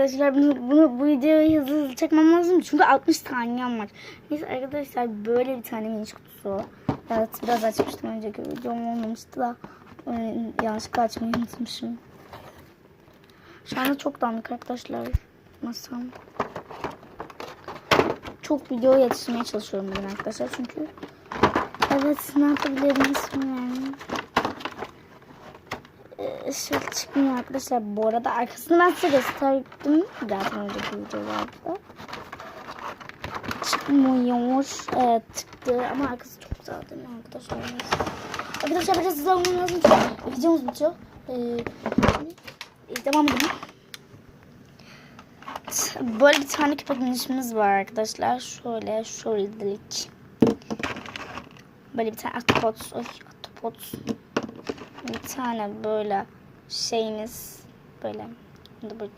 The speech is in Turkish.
arkadaşlar bunu, bunu bu videoyu hızlı hızlı çekmem lazım çünkü 60 saniyem var. Neyse arkadaşlar böyle bir tane miniş kutusu. Evet biraz açmıştım önceki videom olmamıştı da e, yanlışlıkla açmayı unutmuşum. Şu anda çok dağınık arkadaşlar masam. Çok video yetiştirmeye çalışıyorum bugün arkadaşlar çünkü evet ne yapabilirim bilmiyorum. Ee, şöyle çıkmıyor arkadaşlar. Bu arada arkasını ben size gösterdim. Zaten önceki videolarda. Çıkmıyor. Evet çıktı ama arkası çok güzel değil mi arkadaşlar? Arkadaşlar biraz hızlı olmam lazım videomuz bitiyor. Ee, e, devam edelim. Böyle bir tane köpek minişimiz var arkadaşlar. Şöyle şöylelik. Böyle bir tane atopot. Oy, atopot. Bir tane böyle şeyimiz böyle. Bunu da böyle